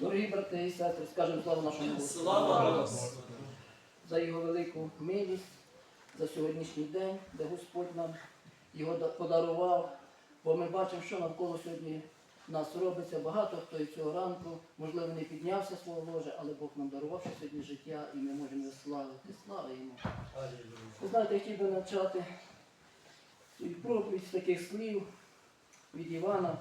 Дорогі брати і сестри, скажемо славу нашому Господу. Слава за його велику милість, за сьогоднішній день, де Господь нам його подарував. Бо ми бачимо, що навколо сьогодні нас робиться. Багато хто і цього ранку, можливо, не піднявся свого ложа, але Бог нам дарував ще сьогодні життя і ми можемо його славити. Слава йому. Ви знаєте, я хотів би навчати свою проповідь з таких слів від Івана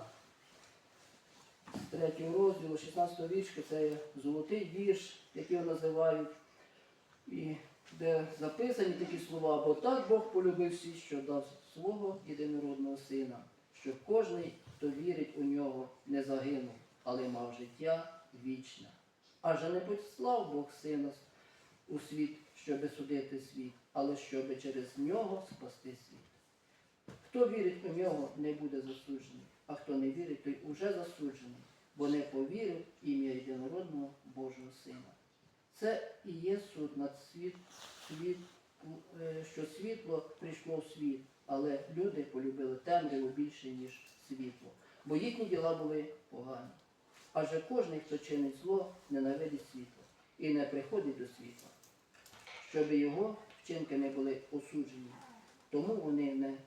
3 розділу, 16 віршки, це є золотий вірш, який називають, і де записані такі слова, бо так Бог полюбив всіх, що дав свого єдинородного сина, щоб кожний, хто вірить у нього, не загинув, але мав життя вічне. Адже не послав Бог сина у світ, щоби судити світ, але щоби через нього спасти світ. Хто вірить у нього, не буде засуджений, а хто не вірить, той уже засуджений, бо не повірив ім'я єдинородного Божого Сина. Це і є суд над світ, світ, е, що світло прийшло в світ, але люди полюбили темряву більше, ніж світло, бо їхні діла були погані. Адже кожен, хто чинить зло, ненавидить світло і не приходить до світла, щоб його вчинки не були осуджені. Тому вони не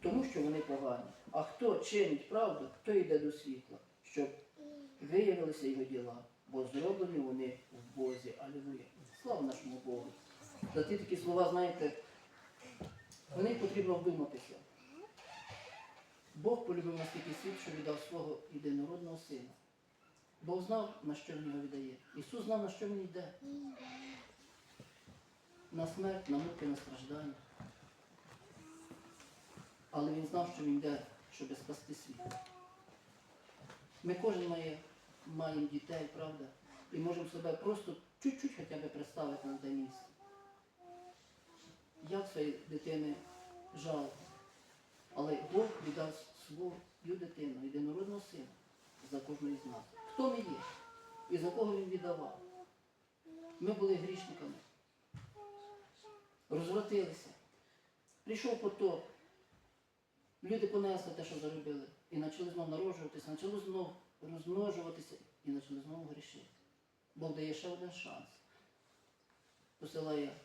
тому що вони погані. А хто чинить правду, той йде до світла, щоб виявилися його діла, бо зроблені вони в Бозі. Алілуя. Слава нашому Богу. За ті такі слова, знаєте, в них потрібно вдуматися. Бог полюбив настільки світ, що віддав свого єдинородного сина. Бог знав, на що він його віддає. Ісус знав, на що він йде. На смерть, на муки, на страждання. Але він знав, що він йде, щоб спасти світ. Ми кожен має, маємо дітей, правда? І можемо себе просто чуть-чуть хоча б представити на те місце. Як своєї дитини жалко. Але Бог віддав свою дитину, єдинородного сина за кожного з нас. Хто ми є? І за кого він віддавав? Ми були грішниками. Розвратилися. Прийшов потоп. Люди понесли те, що заробили, і почали знову народжуватися, почали знову розмножуватися і почали знову грішити. Бог дає ще один шанс. Посилає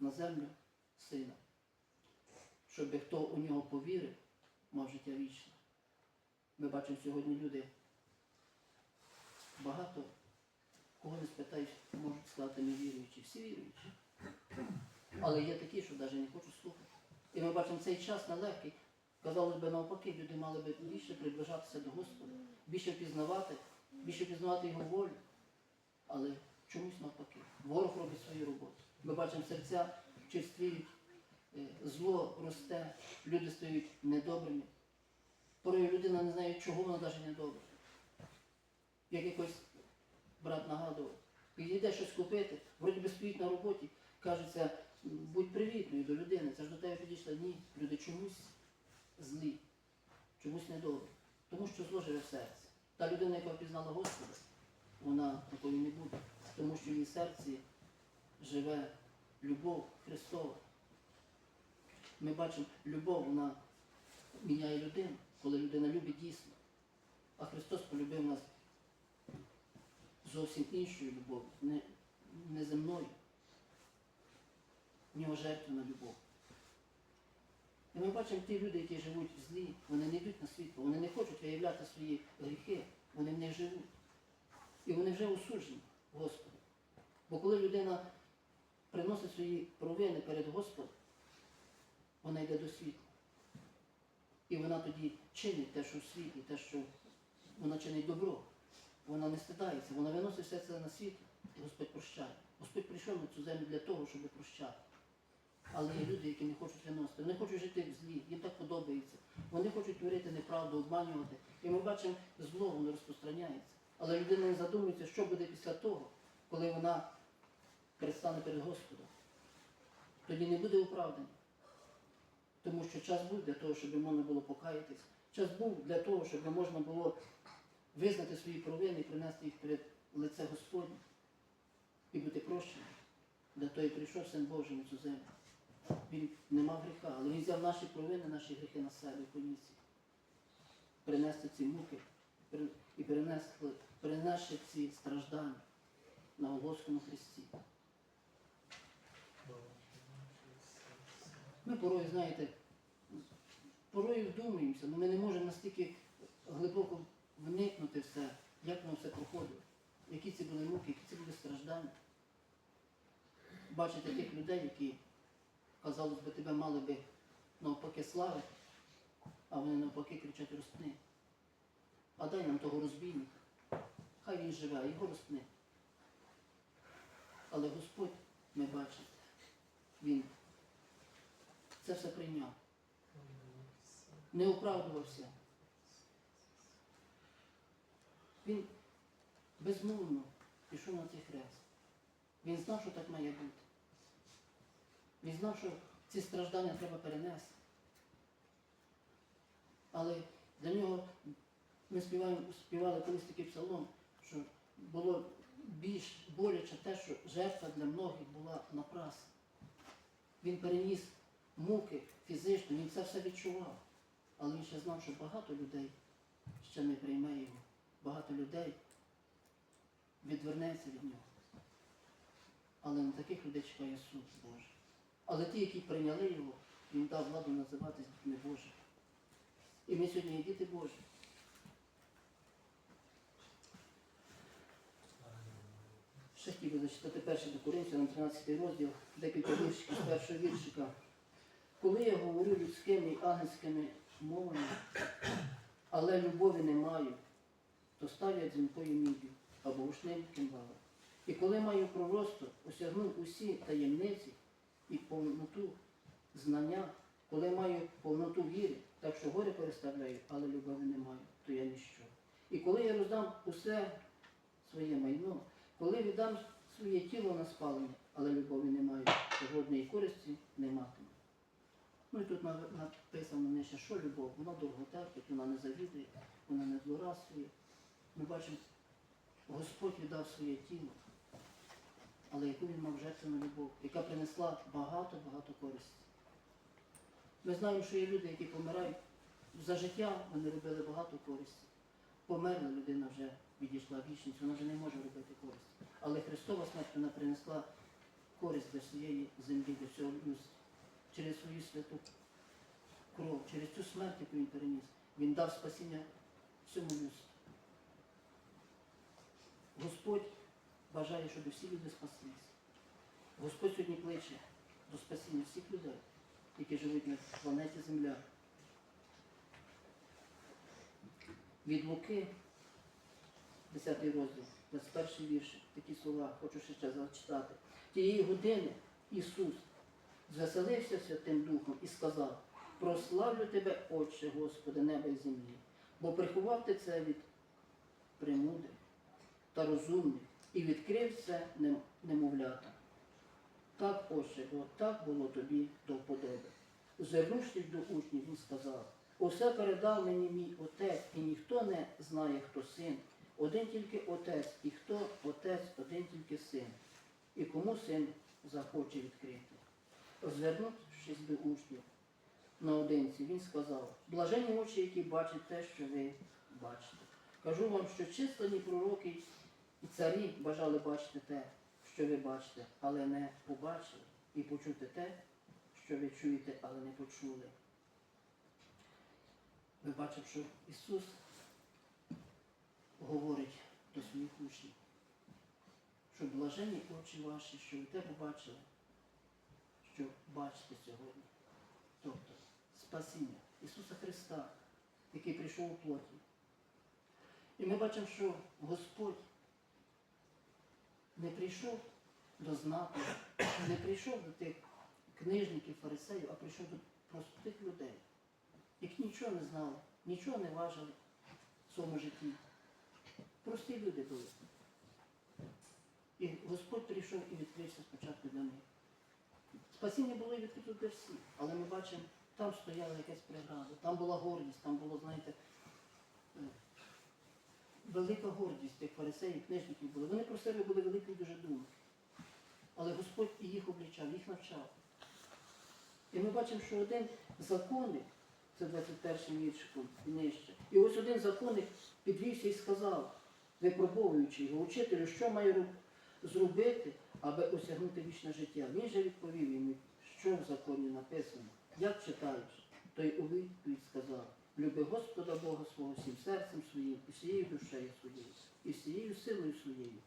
на землю сина, щоб хто у нього повірив, мав життя вічне. Ми бачимо сьогодні люди багато, кого не спитаєш, можуть сказати не віруючі, всі віруючі. Але є такі, що навіть не хочуть слухати. І ми бачимо цей час нелегкий. Казалось би, навпаки, люди мали би більше приближатися до Господа, більше пізнавати, більше пізнавати Його волю. Але чомусь навпаки. Ворог робить свою роботу. Ми бачимо серця черствіють, е, зло росте, люди стають недобрими. Порою людина не знає, чого вона навіть недобра. Як якось брат нагадував, йде щось купити, вроді би стоїть на роботі, кажеться, будь привітною до людини, це ж до тебе підійшла. Ні, люди чомусь злі, чомусь недобрі. Тому що зло живе в серці. Та людина, яка впізнала Господа, вона такою не буде. Тому що в її серці живе любов Христова. Ми бачимо, любов, вона міняє людину, коли людина любить дійсно. А Христос полюбив нас зовсім іншою любов'ю, не, не земною. В нього жертвена любов. І ми бачимо ті люди, які живуть злі, вони не йдуть на світло, вони не хочуть виявляти свої гріхи, вони в них живуть. І вони вже осуджені Господом. Бо коли людина приносить свої провини перед Господом, вона йде до світла. І вона тоді чинить те, що в світі, те, що вона чинить добро. Вона не стидається, вона виносить все це на світло, і Господь прощає. Господь прийшов на цю землю для того, щоб прощати. Але є люди, які не хочуть виносити, вони хочуть жити в злі, їм так подобається. Вони хочуть творити неправду, обманювати. І ми бачимо, зло воно розпространяється. Але людина не задумується, що буде після того, коли вона перестане перед Господом. Тоді не буде оправдання. Тому що час був для того, щоб можна було покаятись. Час був для того, щоб можна було визнати свої провини і принести їх перед лице Господнє і бути прощеним. Того і прийшов Син Божий на цю землю. Він не мав гріха, але він взяв наші провини, наші гріхи на себе поніс. Принести ці муки і перенести. ці страждання на Голгофському хресті. Ми порою, знаєте, порою вдумуємося, але ми не можемо настільки глибоко вникнути в це, як воно все проходило, які це були муки, які це були страждання. Бачити тих людей, які, казалось би, тебе мали би навпаки славити, а вони навпаки кричать розпни. А дай нам того розбійника. Хай він живе, а його розпни. Але Господь, ми бачимо, Він це все прийняв. Не оправдувався. Він безмовно пішов на цей хрест. Він знав, що так має бути. Він знав, що ці страждання треба перенести. Але для нього ми співаємо, співали колись такий псалом, що було більш боляче те, що жертва для многих була напрасна. Він переніс муки фізично, він це все відчував. Але він ще знав, що багато людей ще не прийме його. Багато людей відвернеться від нього. Але на таких людей чекає суд Божий. Але ті, які прийняли його, він дав владу називатись дітьми Божими. І ми сьогодні є діти Божі. Ще хотів би зачитати перший до Коринфянам, 13 розділ, декілька віршиків з першого віршика. Коли я говорю людськими і ангельськими мовами, але любові не маю, то ставлять дзвінкою мідю або ушним кимвалом. І коли маю пророцтво, осягнув усі таємниці і повноту знання, коли маю повноту віри, так що горе переставляю, але любові не маю, то я ніщо. І коли я роздам усе своє майно, коли віддам своє тіло на спалення, але любові не маю, то жодної користі не матиму. Ну і тут написано нижче, що любов, вона довго терпить, вона не завідує, вона не злорадствує. Ми бачимо, Господь віддав своє тіло, але яку він мав жертвену любов, яка принесла багато-багато користі. Ми знаємо, що є люди, які помирають за життя, вони робили багато користі. Померла людина вже відійшла вічність, вона вже не може робити користі. Але Христова смерть вона принесла користь для всієї землі, для всього людства. Через свою святу кров, через цю смерть, яку він переніс, він дав спасіння всьому людству. Господь бажає, щоб всі люди спаслися. Господь сьогодні кличе до спасіння всіх людей, які живуть на планеті Земля. Від Луки, 10 розділ, 21 вірш, такі слова, хочу ще зачитати. Тієї години Ісус звеселився Святим Духом і сказав, прославлю тебе, Отче, Господи, неба і землі, бо приховав ти це від премудрих та розумних і відкрив це немовлята. Так, Отче, бо так було тобі до вподоби. Звернувшись до учнів, він сказав, усе передав мені мій отець, і ніхто не знає, хто син. Один тільки отець, і хто отець, один тільки син. І кому син захоче відкрити. Звернувшись до учнів наодинці, він сказав, блажені очі, які бачать те, що ви бачите. Кажу вам, що численні пророки і царі бажали бачити те, що ви бачите, але не побачили, і почути те, що ви чуєте, але не почули. Ми бачимо, що Ісус говорить до своїх учнів, що блажені очі ваші, що ви те побачили, що бачите сьогодні. Тобто спасіння Ісуса Христа, який прийшов у плоті. І ми бачимо, що Господь не прийшов до знаків, не прийшов до тих книжників, фарисеїв, а прийшов до простих людей, які нічого не знали, нічого не важили в своєму житті. Прості люди були. І Господь прийшов і відкрився спочатку для них. Спасіння було відкрито для всіх, але ми бачимо, там стояла якась преграда, там була гордість, там було, знаєте, велика гордість тих фарисеїв, книжників були. Вони про себе були великі дуже думки. Але Господь і їх облічав, їх навчав. І ми бачимо, що один законник, це 21 віршиком і нижче, і ось один законник підвівся і сказав, випробовуючи його, учителю, що має зробити, аби осягнути вічне життя. Він же відповів йому, що в законі написано. Як читаєш? Той у відповідь сказав, люби Господа Бога свого всім серцем своїм, і всією душею своєю, і всією силою своєю,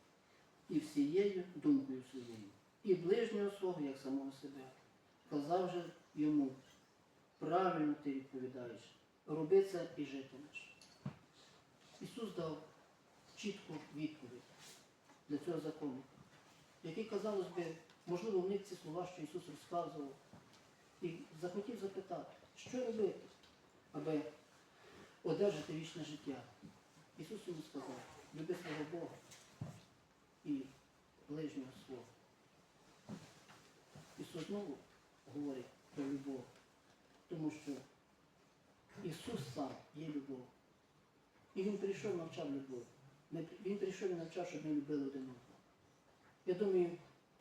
і всією думкою своєю, і ближнього свого, як самого себе. Казав же йому, правильно ти відповідаєш, роби це і житимеш. Ісус дав чітку відповідь для цього закону, який, казалось би, можливо, вник ці слова, що Ісус розказував, і захотів запитати, що робити, аби одержати вічне життя. Ісус йому сказав, люби свого Бога і ближнього свого. Ісус знову говорить про любов, тому що Ісус сам є любов. І Він прийшов, навчав любов. Він прийшов і навчав, щоб ми любили один одного. Я думаю,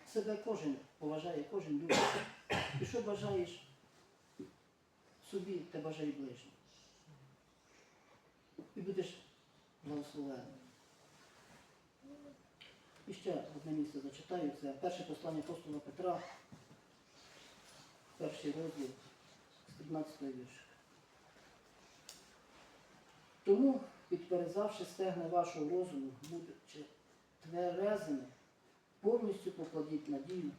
себе кожен поважає, кожен любить. І що бажаєш собі, те бажає ближньому. І будеш благословений. І ще одне місце зачитаю, це перше послання апостола Петра, перший розділ з 15 вірша. Тому, підперезавши стегна вашого розуму, будучи тверезими, повністю покладіть надію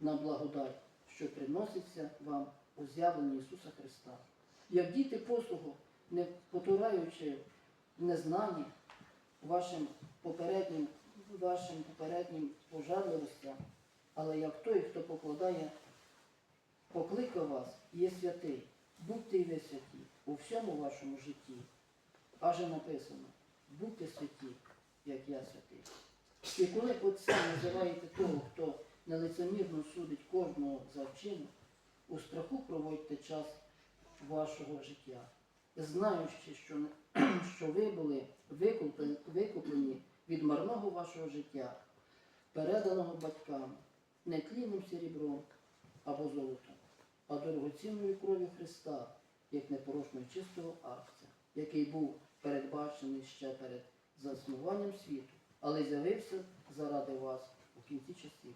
на благодать, що приноситься вам у з'явленні Ісуса Христа. Як діти послугу, не потураючи в незнанні вашим попереднім, вашим попереднім пожадливостям, але як той, хто покладає, покликав вас, є святий, будьте і ви святі у всьому вашому житті. Аже написано, будьте святі, як я святий. І коли отцем називаєте того, хто нелицемірно судить кожного за вчинок, у страху проводьте час вашого життя, знаючи, що, що ви були викуплені, від марного вашого життя, переданого батькам, не тлінним серебром або золотом, а дорогоцінною кров'ю Христа, як непорочного чистого акця, який був передбачений ще перед заснуванням світу, але з'явився заради вас у кінці часів.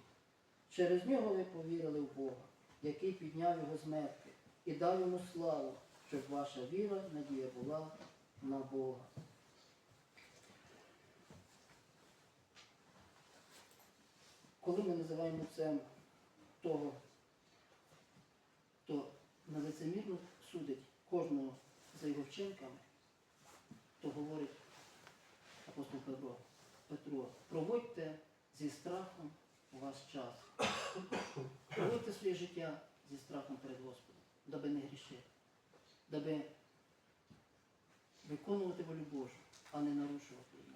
Через нього ви повірили в Бога, який підняв його з мертвих і дав йому славу, щоб ваша віра, надія була на Бога. Коли ми називаємо це того, хто нелицемірно судить кожного за його вчинками, то говорить апостол Петро, Петро, проводьте зі страхом ваш час. Проводьте своє життя зі страхом перед Господом, даби не грішити, даби виконувати волю Божу, а не нарушувати її.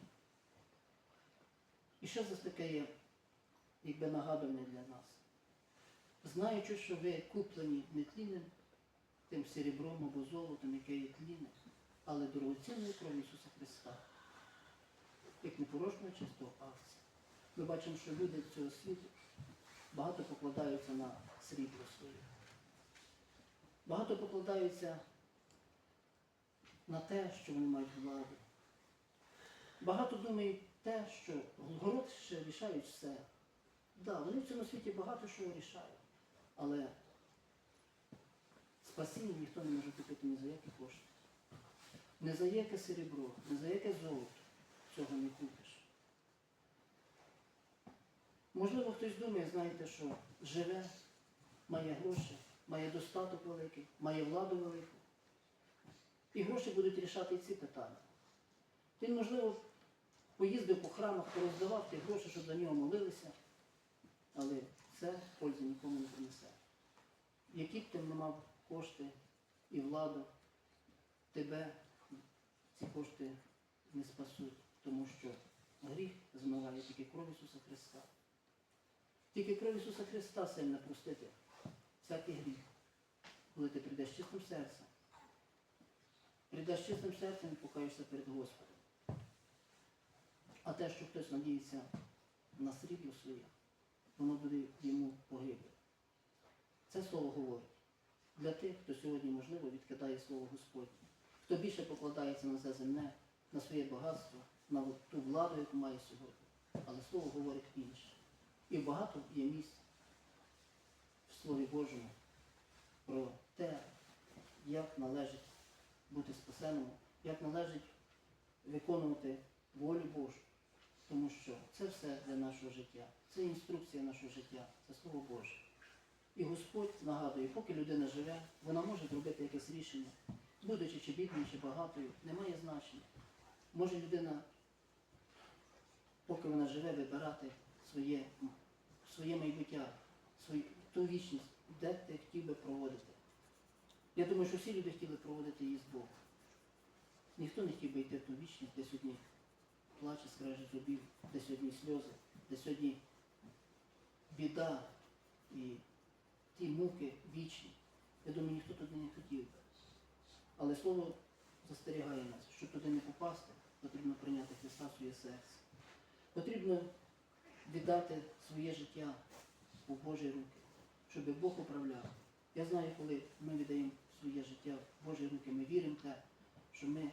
І що за таке є, якби нагадування для нас? Знаючи, що ви куплені не тлінним тим серебром або золотом, яке є тлінне, але дорогоцінною кров'ю Ісуса Христа, як непорожнього чистого акція. Ми бачимо, що люди цього світу багато покладаються на срібло своє. Багато покладаються на те, що вони мають владу. Багато думають те, що город ще рішають все. Так, да, вони в цьому світі багато що рішають. Але спасіння ніхто не може купити ні за які кошти. Не за яке серебро, не за яке золото цього не купиш. Можливо, хтось думає, знаєте, що живе, має гроші, має достаток великий, має владу велику. І гроші будуть рішати ці питання. Він, можливо, поїздив по храмах, пороздавав ті гроші, щоб за нього молилися, але це пользи нікому не принесе. Які б ти не мав кошти і владу, тебе ці кошти не спасуть, тому що гріх змиває тільки кров Ісуса Христа. Тільки кров Ісуса Христа сильно простити всякий гріх, коли ти прийдеш чистим серцем. Прийдеш чистим серцем і покаєшся перед Господом. А те, що хтось надіється на срібло своє, воно буде йому погибле. Це слово говорить для тих, хто сьогодні, можливо, відкидає слово Господнє. Хто більше покладається на це земне, на своє багатство, на ту владу, яку має сьогодні. Але слово говорить інше. І багато є місць в Слові Божому про те, як належить бути спасеному, як належить виконувати волю Божу. Тому що це все для нашого життя. Це інструкція нашого життя, це Слово Боже. І Господь нагадує, поки людина живе, вона може зробити якесь рішення, будучи чи бідною, чи багатою, немає значення. Може людина, поки вона живе, вибирати своє, своє майбуття, свою, ту вічність, де ти хотів би проводити. Я думаю, що всі люди хотіли проводити її з Богом. Ніхто не хотів би йти в ту вічність, де сьогодні плаче, скрежет зубів, де сьогодні сльози, де сьогодні біда і ті муки вічні. Я думаю, ніхто туди не хотів. би. Але слово застерігає нас, щоб туди не попасти, потрібно прийняти Христа в своє серце. Потрібно віддати своє життя у Божі руки, щоб Бог управляв. Я знаю, коли ми віддаємо своє життя в Божі руки, ми віримо в те, що ми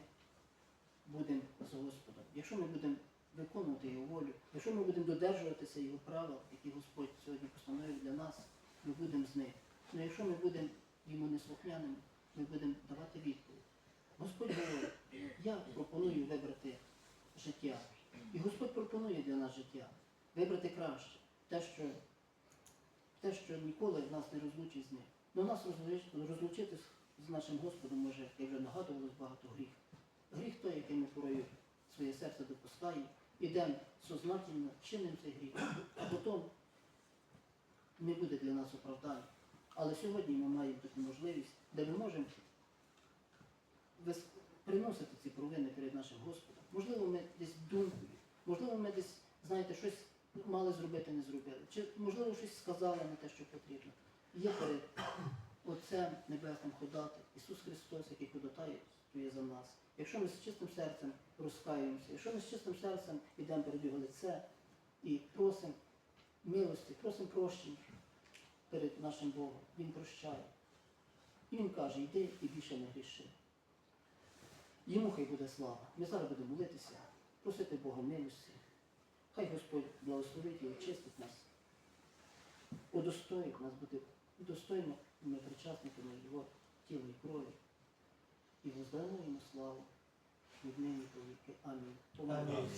будемо з Господом. Якщо ми будемо виконувати Його волю, якщо ми будемо додержуватися Його правил, які Господь сьогодні постановив для нас, ми будемо з ним. Ну якщо ми будемо йому неслухняними, ми будемо давати відповідь. Господь говорить, я пропоную вибрати життя. І Господь пропонує для нас життя. Вибрати краще. Те, що, те, що ніколи нас не розлучить з ним. Ну нас розлуч- розлучити з- нашим Господом може, як вже нагадувалось, багато гріх. Гріх той, який ми порою своє серце допускаємо, ідемо сознательно, чинимо цей гріх, а потім не буде для нас оправдання. Але сьогодні ми маємо таку можливість, де ми можемо приносити ці провини перед нашим Господом. Можливо, ми десь думкою, можливо, ми десь, знаєте, щось мали зробити, не зробили. Чи можливо щось сказали не те, що потрібно. Є перед Отцем Небесним ходати Ісус Христос, який ходатає за нас. Якщо ми з чистим серцем розкаюємося, якщо ми з чистим серцем йдемо перед Його лице і просимо милості, просимо прощення перед нашим Богом, Він прощає. І Він каже, йди і більше не гріши. Йому хай буде слава. Ми зараз будемо молитися, просити Бога милості. Хай Господь благословить і очистить нас, удостоїть нас бути достойно ми причасниками Його тіла і крові. І воздаємо йому славу від нині повіки. Амінь. Амінь.